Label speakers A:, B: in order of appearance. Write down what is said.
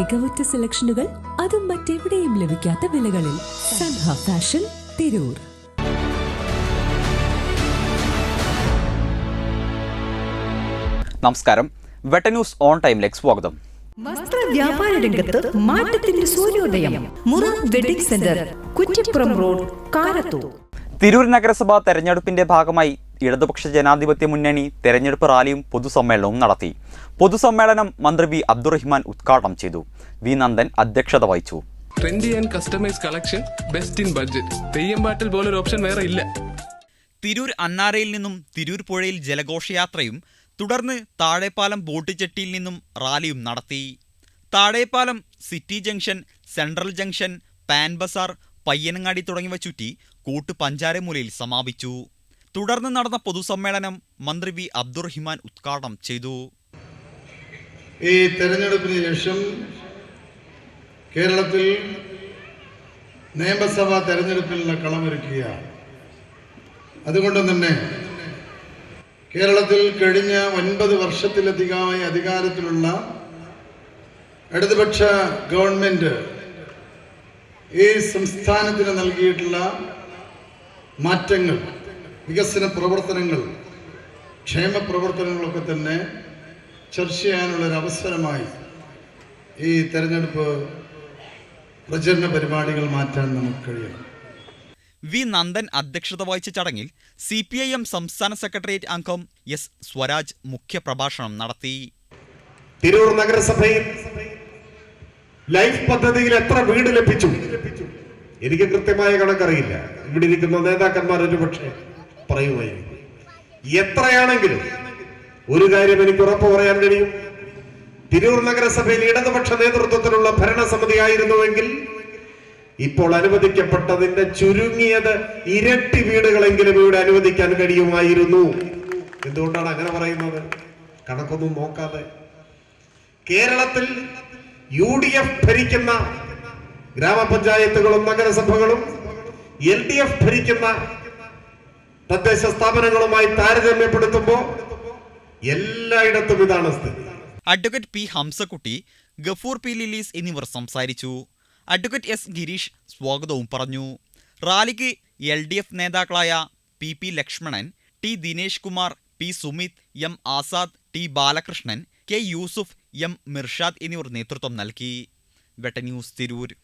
A: മികവുറ്റ സെലക്ഷനുകൾ അതും മറ്റെവിടെയും ലഭിക്കാത്ത വിലകളിൽ സൻഹ ഫാഷൻ തിരൂർ.
B: നമസ്കാരം. വെട്ടന്യൂസ് ഓൺ ടൈമിലേക്ക് സ്വാഗതം.
C: വസ്ത്ര വ്യാപാര രംഗത്ത് മാറ്റത്തിന്റെ സൂര്യോദയം. മുറ wedding centre Kuttippuram road Karathur.
B: Tirur നഗരസഭ തെരഞ്ഞെടുപ്പിന്റെ ഭാഗമായി ഇടതുപക്ഷ ജനാധിപത്യ മുന്നണി തെരഞ്ഞെടുപ്പ് റാലിയും പൊതുസമ്മേളനവും നടത്തി. പൊതുസമ്മേളനം മന്ത്രി വി അബ്ദുറഹിമാൻ ഉദ്ഘാടനം ചെയ്തു. വി നന്ദൻ അധ്യക്ഷത വഹിച്ചു.
D: Trendy and customise collection best in budget theyyam പാട്ടിൽ പോലൊരു ഓപ്ഷൻ വേറെ ഇല്ല.
B: തിരൂർ അന്നാരയിൽ നിന്നും തിരൂർ പുഴയിൽ ജലഘോഷയാത്രയും തുടർന്ന് താഴെപ്പാലം ബോട്ടുചെട്ടിയിൽ നിന്നും റാലിയും നടത്തി. Thazhepalam city junction central junction Pan Bazar Payyanangadi തുടങ്ങിയവ ചുറ്റി കൂട്ട് പഞ്ചാരമൂലയിൽ സമാപിച്ചു. തുടർന്ന് നടന്ന പൊതുസമ്മേളനം മന്ത്രി വി അബ്ദുറഹിമാൻ ഉദ്ഘാടനം ചെയ്തു.
E: ഈ തെരഞ്ഞെടുപ്പിന് ശേഷം കേരളത്തിൽ നിയമസഭാ തെരഞ്ഞെടുപ്പിനുള്ള കളമൊരുക്കുകയാണ്. അതുകൊണ്ട് തന്നെ കേരളത്തിൽ കഴിഞ്ഞ ഒൻപത് വർഷത്തിലധികമായി അധികാരത്തിലുള്ള ഇടതുപക്ഷ ഗവൺമെന്റ് ഈ സംസ്ഥാനത്തിന് നൽകിയിട്ടുള്ള മാറ്റങ്ങൾ വികസന പ്രവർത്തനങ്ങൾ ക്ഷേമ പ്രവർത്തനങ്ങളൊക്കെ തന്നെ ചർച്ച ചെയ്യാനുള്ളൊരു അവസരമായി ഈ തെരഞ്ഞെടുപ്പ് പ്രചരണ പരിപാടികൾ മാറ്റാൻ നമുക്ക് കഴിയണം.
B: വി നന്ദൻ അധ്യക്ഷത വഹിച്ച ചടങ്ങിൽ സി പി ഐ എം സംസ്ഥാന സെക്രട്ടേറിയറ്റ് അംഗം എസ് സ്വരാജ് മുഖ്യപ്രഭാഷണം നടത്തി.
F: തിരൂർ നഗരസഭയിൽ ലൈഫ് പദ്ധതിയിൽ എത്ര വീട് ലഭിച്ചു? എനിക്ക് കൃത്യമായ കണക്കറിയില്ല. ഇവിടെ ഇരിക്കുന്ന നേതാക്കന്മാർ ഒരു പക്ഷേ പറയുമായിരിക്കും. എത്രയാണെങ്കിലും ഒരു കാര്യം എനിക്ക് ഉറപ്പ് പറയാൻ കഴിയും. തിരൂർ നഗരസഭയിൽ ഇടതുപക്ഷ നേതൃത്വത്തിലുള്ള ഭരണസമിതി ആയിരുന്നുവെങ്കിൽ ഇപ്പോൾ അനുവദിക്കപ്പെട്ടതിന്റെ ചുരുങ്ങിയത് ഇരട്ടി വീടുകളെങ്കിലും ഇവിടെ അനുവദിക്കാൻ കഴിയുമായിരുന്നു. എന്തുകൊണ്ടാണ് അങ്ങനെ പറയുന്നത്? കണക്കൊന്നും നോക്കാതെ. കേരളത്തിൽ യു ഡി എഫ് ഭരിക്കുന്ന ഗ്രാമപഞ്ചായത്തുകളും നഗരസഭകളും എൽ ഡി എഫ് ഭരിക്കുന്ന തദ്ദേശ സ്ഥാപനങ്ങളുമായി താരതമ്യപ്പെടുത്തുമ്പോൾ എല്ലായിടത്തും ഇതാണ് സ്ഥിതി.
B: Advocate P Hamsakutty Gafoor P Lilees എന്നിവർ സംസാരിച്ചു. അഡ്വക്കേറ്റ് എസ് ഗിരീഷ് സ്വാഗതവും പറഞ്ഞു. റാലിക്ക് എൽ ഡി എഫ് നേതാക്കളായ P P Lakshmanan T Dinesh Kumar P Sumith M Azad T Balakrishnan K Yusuf M Mirshad എന്നിവർ നേതൃത്വം നൽകി. വെട്ട ന്യൂസ് തിരൂർ.